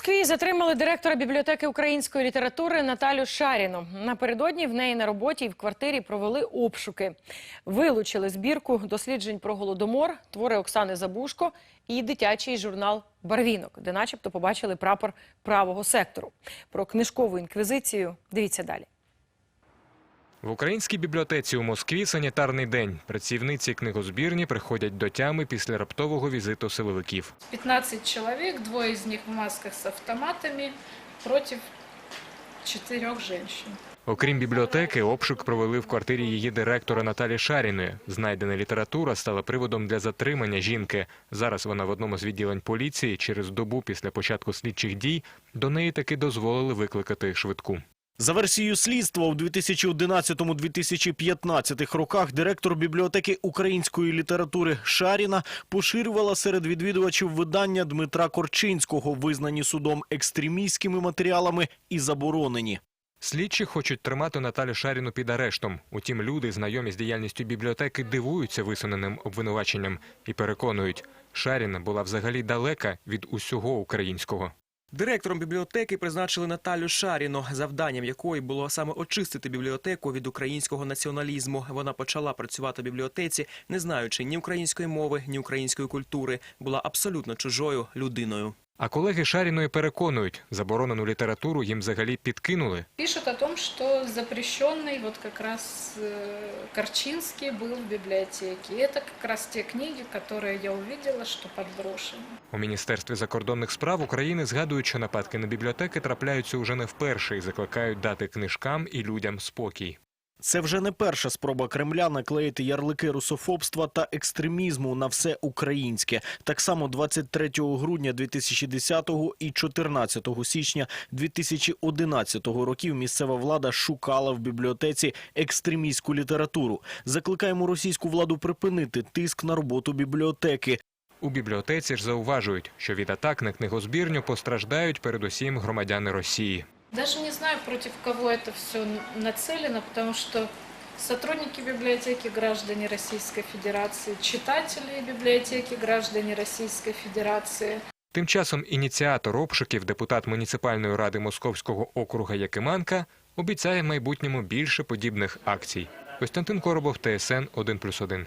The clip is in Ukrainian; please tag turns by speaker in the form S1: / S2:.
S1: Москві затримали директора бібліотеки української літератури Наталю Шаріну. Напередодні в неї на роботі і в квартирі провели обшуки. Вилучили збірку досліджень про голодомор, твори Оксани Забушко і дитячий журнал Барвінок, де начебто побачили прапор правого сектору. Про книжкову інквізицію дивіться далі.
S2: В українській бібліотеці у Москві санітарний день. Працівниці книгозбірні приходять до тями після раптового візиту силовиків.
S3: 15 человек, двое из них в масках с автоматами против четырех женщин.
S2: Окрім бібліотеки, обшук провели в квартирі її директора Наталі Шаріної. Знайдена література стала приводом для затримання жінки. Зараз вона в одному з відділень поліції. Через добу після початку слідчих дій до неї таки дозволили викликати швидку.
S4: За версією слідства, у 2011-2015 роках директор бібліотеки української літератури Шаріна поширювала серед відвідувачів видання Дмитра Корчинського, визнані судом екстремістськими матеріалами і заборонені.
S2: Слідчі хочуть тримати Наталю Шаріну під арештом. Утім, люди, знайомі з діяльністю бібліотеки, дивуються висуненим обвинуваченням і переконують, Шаріна була взагалі далека від усього українського.
S5: Директором бібліотеки призначили Наталю Шаріну, завданням якої було саме очистити бібліотеку від українського націоналізму. Вона почала працювати в бібліотеці, не знаючи ні української мови, ні української культури, була абсолютно чужою людиною.
S2: А колеги Шаріної переконують, заборонену літературу їм взагалі підкинули.
S3: Пишут о том, что запрещенный вот как раз э, Корчинский был в библиотеке. И это как раз те книги, которые я увидела, что подброшены.
S2: У міністерстві закордонних справ України згадують, що нападки на бібліотеки трапляються уже не вперше і закликають дати книжкам і людям спокій.
S4: Це вже не перша спроба Кремля наклеїти ярлики русофобства та екстремізму на все українське. Так само 23 грудня 2010 і 14 січня 2011 років місцева влада шукала в бібліотеці екстремістську літературу. Закликаємо російську владу припинити тиск на роботу бібліотеки.
S2: У бібліотеці ж зауважують, що від атак на книгозбірню постраждають передусім громадяни Росії.
S3: Даже не знаю, против кого это все нацелено, потому что сотрудники библиотеки граждане Российской Федерации, читатели библиотеки граждане Российской Федерации.
S2: Тим часом ініціатор обшуків, депутат муніципальної ради Московського округа Якиманка, обіцяє в майбутньому більше подібних акцій. Костянтин Коробов, ТСН 1+,1.